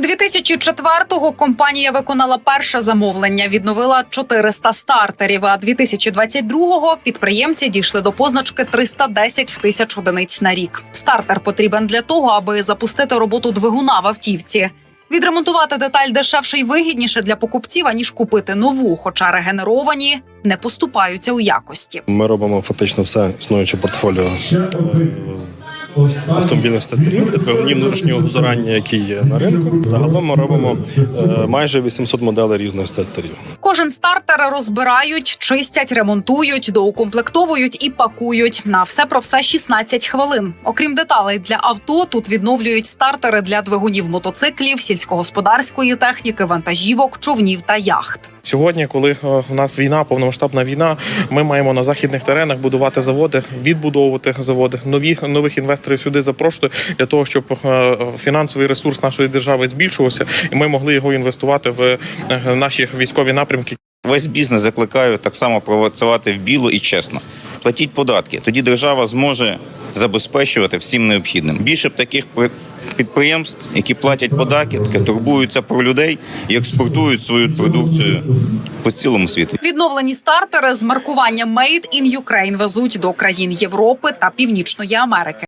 2004-го компанія виконала перше замовлення, відновила 400 стартерів. А 2022-го підприємці дійшли до позначки 310 тисяч одиниць на рік. Стартер потрібен для того, аби запустити роботу двигуна в автівці. Відремонтувати деталь дешевше і вигідніше для покупців, аніж купити нову, хоча регенеровані не поступаються у якості. Ми робимо фактично все існуюче портфоліо автомобільних стартерів, двигунів внутрішнього згорання, які є на ринку. Загалом ми робимо е, майже 800 моделей різних стартерів. Кожен стартер розбирають, чистять, ремонтують, доукомплектовують і пакують. На все про все 16 хвилин. Окрім деталей для авто, тут відновлюють стартери для двигунів мотоциклів, сільськогосподарської техніки, вантажівок, човнів та яхт. Сьогодні, коли е, в нас війна, повномасштабна війна, ми маємо на західних теренах будувати заводи, відбудовувати заводи. Нові нових інвесторів сюди запрошувати для того, щоб е, фінансовий ресурс нашої держави збільшувався, і ми могли його інвестувати в е, наші військові напрямки. Весь бізнес закликаю так само працювати в білу і чесно. Платіть податки. Тоді держава зможе забезпечувати всім необхідним. Більше б таких при- підприємств, які платять податки, турбуються про людей і експортують свою продукцію по цілому світу. Відновлені стартери з маркуванням «Made in Ukraine» везуть до країн Європи та Північної Америки.